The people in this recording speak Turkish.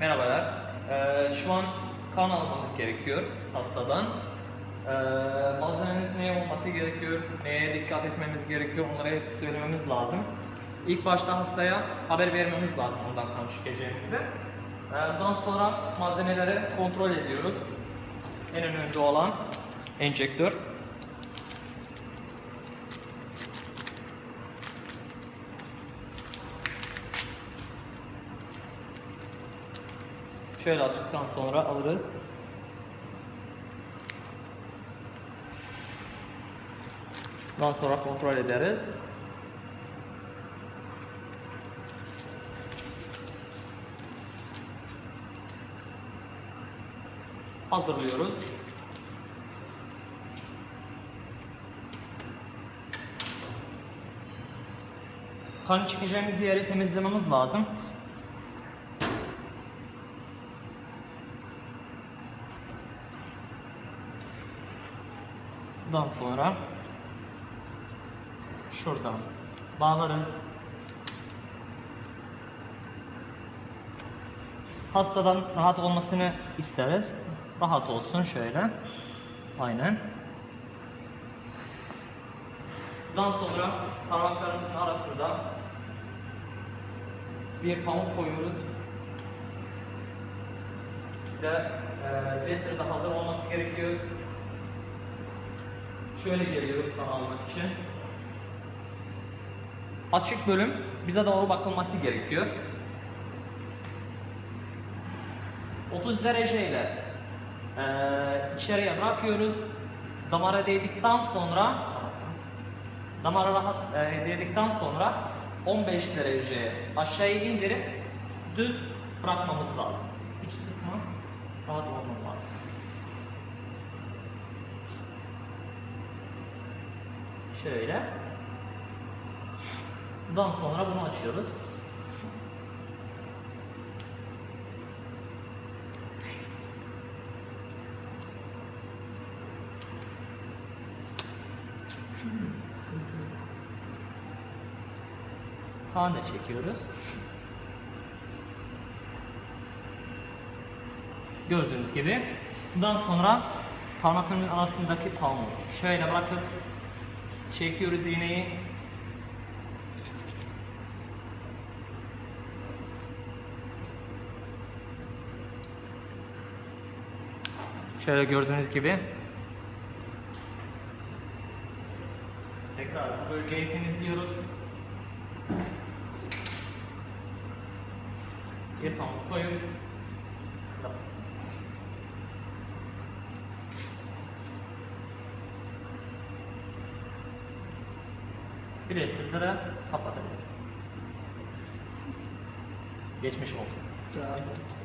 Merhabalar. Ee, şu an kan almamız gerekiyor hastadan. Ee, malzememiz ne olması gerekiyor, neye dikkat etmemiz gerekiyor, onlara hepsi söylememiz lazım. İlk başta hastaya haber vermemiz lazım ondan kan çekeceğimizi. Ee, sonra malzemeleri kontrol ediyoruz. En önemli olan enjektör. Şöyle açtıktan sonra alırız. Daha sonra kontrol ederiz. Hazırlıyoruz. Kan çekeceğimiz yeri temizlememiz lazım. Bundan sonra şuradan bağlarız. Hastadan rahat olmasını isteriz. Rahat olsun şöyle. Aynen. Bundan sonra parmaklarımızın arasında bir pamuk koyuyoruz. E, Lester'da de hazır olması gerekiyor. Şöyle geliyoruz kan almak için. Açık bölüm bize doğru bakılması gerekiyor. 30 dereceyle eee içeriye bırakıyoruz. Damara değdikten sonra damara rahat eee, değdikten sonra 15 derece aşağıya indirip düz bırakmamız lazım. Hiç sıkma, rahat olmamız lazım. Şöyle. Bundan sonra bunu açıyoruz. Da çekiyoruz. Gördüğünüz gibi. Bundan sonra parmaklarımın arasındaki pamuğu şöyle bırakıp çekiyoruz iğneyi. Şöyle gördüğünüz gibi tekrar bu bölgeyi temizliyoruz. Bir pamuk koyup esirde kapatabiliriz. Geçmiş olsun. Sağ olun.